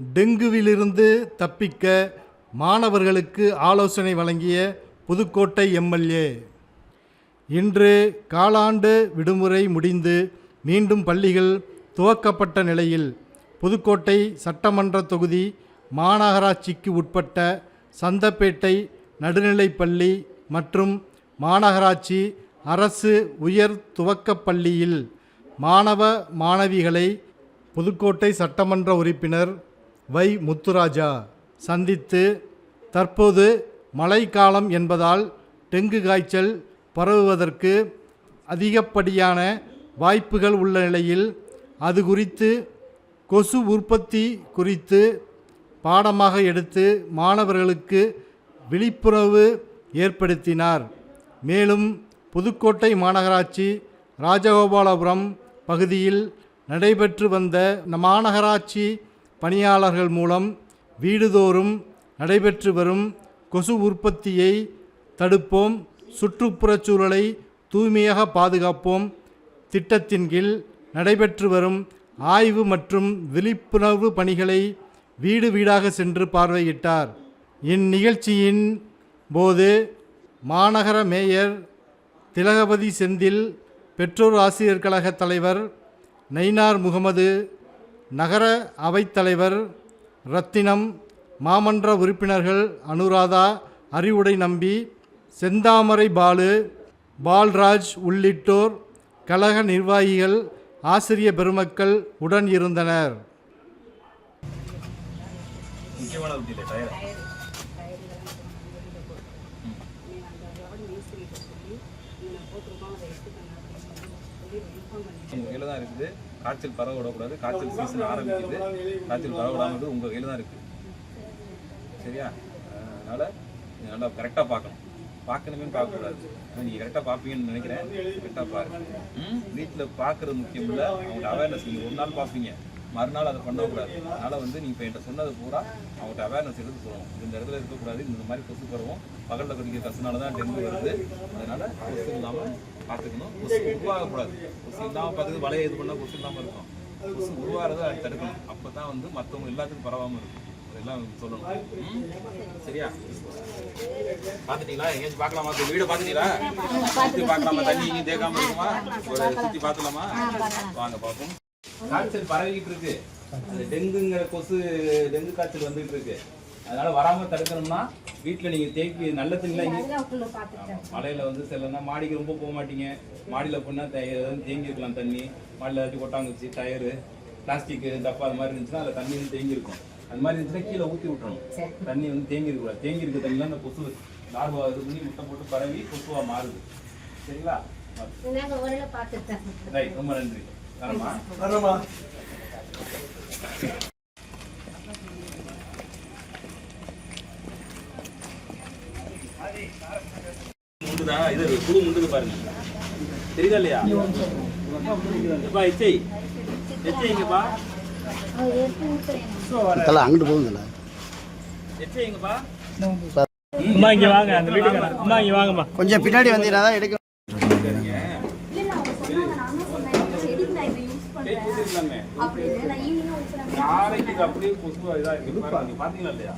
டெங்குவிலிருந்து தப்பிக்க மாணவர்களுக்கு ஆலோசனை வழங்கிய புதுக்கோட்டை எம்எல்ஏ. இன்று காலாண்டு விடுமுறை முடிந்து மீண்டும் பள்ளிகள் துவக்கப்பட்ட நிலையில் புதுக்கோட்டை சட்டமன்ற தொகுதி மாநகராட்சிக்கு உட்பட்ட சந்தப்பேட்டை நடுநிலைப்பள்ளி மற்றும் மாநகராட்சி அரசு உயர் துவக்கப் பள்ளியில் மாணவ மாணவிகளை புதுக்கோட்டை சட்டமன்ற உறுப்பினர் வை முத்துராஜா. சந்தித்து தற்போது மழைக்காலம் என்பதால் டெங்கு காய்ச்சல் பரவுவதற்கு அதிகப்படியான வாய்ப்புகள் உள்ள நிலையில் அது குறித்து கொசு உற்பத்தி குறித்து பாடமாக எடுத்து மாணவர்களுக்கு விழிப்புணர்வு ஏற்படுத்தினார். மேலும் புதுக்கோட்டை மாநகராட்சி ராஜகோபாலபுரம் பகுதியில் நடைபெற்று வந்த மாநகராட்சி பணியாளர்கள் மூலம் வீடுதோறும் நடைபெற்று வரும் கொசு உற்பத்தியை தடுப்போம் சுற்றுப்புறச் சூழலை தூய்மையாக பாதுகாப்போம். திட்டத்தின் கீழ் நடைபெற்று வரும் ஆய்வு மற்றும் விழிப்புணர்வு பணிகளை வீடு வீடாக சென்று பார்வையிட்டார். இந்நிகழ்ச்சியின் போது மாநகர மேயர் திலகபதி செந்தில் பெற்றோர் ஆசிரியர் கழக தலைவர் நைனார் முகமது நகர அவைத்தலைவர் ரத்தினம் மாமன்ற உறுப்பினர்கள் அனுராதா அறிவுடை நம்பி செந்தாமரை பாலு பால்ராஜ் உள்ளிட்டோர் கழக நிர்வாகிகள் ஆசிரிய பெருமக்கள் உடன் இருந்தனர். போட்டிருக்கோம் அதை டயர் உங்க கையில தான் இருக்குது. காய்ச்சல் பரவ விடக்கூடாது. காய்ச்சல் சீசன் ஆரம்பிக்குது. காய்ச்சல் பரவ விடாமல் உங்க கையில தான் இருக்கு சரியா? அதனால் அதனால நல்லா கரெக்டா பார்க்கணும். பார்க்கணுமே பார்க்கக்கூடாது. நீங்கள் நீங்க கரெக்டா பார்ப்பீங்கன்னு நினைக்கிறேன். கரெக்டா பாருங்க. ம்? வீட்டுல பார்க்கறது முக்கியம் இல்லை. அவங்களோட அவேர்னஸ் நீங்கள் ஒரு நாள் பார்ப்பீங்க. மறுநாள் அதை பண்ணக்கூடாது. அதனால வந்து நீ இப்போ என்கிட்ட சொன்னது பூரா அவங்கள்ட்ட அவேர்னஸ் எடுத்து சொல்லணும். இந்த இடத்துல இருக்கக்கூடாது இந்த மாதிரி கொசு பரவும். பகலில் கடிக்கிற கசுனால தான் டெங்கு வருது. அதனால கொசு இல்லாமல் பார்த்துக்கணும். கொசு உருவாகக்கூடாது. கொசு இல்லாமல் பார்த்துக்கு வலையை இது பண்ணால் கொசு இல்லாமல் இருக்கும். கொசு உருவாகிறத அது தடுக்கணும். அப்போ தான் வந்து மற்றவங்க எல்லாத்துக்கும் பரவாமல் இருக்கும். அதெல்லாம் சொல்லணும்? சரியா? பார்த்துட்டீங்களா? எங்கேயாச்சும் பார்க்கலாமா? இந்த வீடை பார்த்துட்டீங்களா? சுற்றி பார்க்கலாமா? தண்ணி எங்கேயும் தேக்காம இருக்குமா? ஒரு சுற்றி பார்த்துலாமா வாங்க பார்ப்போம். காய்ச்சல் பரவிக்கிட்டு இருக்கு. அது டெங்குங்கிற கொசு டெங்கு காய்ச்சல் வந்துகிட்டு இருக்கு. அதனால வராம தடுக்கணும்னா வீட்டுல நீங்க தேக்கி நல்ல தண்ணிலாம். மழையில வந்து சிலனா மாடிக்கு ரொம்ப போக மாட்டீங்க. மாடியில போனா ஏதாவது தேங்கி இருக்கலாம் தண்ணி. மாடியில் ஏதாச்சும் கொட்டாங்குச்சி டயரு பிளாஸ்டிக் டப்பா அது மாதிரி இருந்துச்சுன்னா அதில் தண்ணி வந்து தேங்கி இருக்கும். அது மாதிரி இருந்துச்சுன்னா கீழே ஊற்றி விட்டுறணும். தண்ணி வந்து தேங்கி இருக்கக்கூடாது. தேங்கி இருக்க தண்ணிலாம் அந்த கொசு லார்வா இது பண்ணி முட்டை போட்டு பரவி கொசுவா மாறுது. சரிங்களா? ரைட் ரொம்ப நன்றி. முண்டுதா? இது குழு முண்டுது பாருங்க. தெரியுதா இல்லையா? எப்பா எச்சை அங்கிட்டு எங்கப்பா? அம்மா இங்க வாங்க அந்த வீட்டுக்கு. அம்மா இங்க வாங்கம்மா. கொஞ்சம் பின்னாடி வந்தீங்கன்னா தான் எடுக்க டேய், கொடுத்துருக்கலாமே. நாளைக்கு அப்படியே கொசுவா இதா இருக்கு பாத்தீங்களா இல்லையா?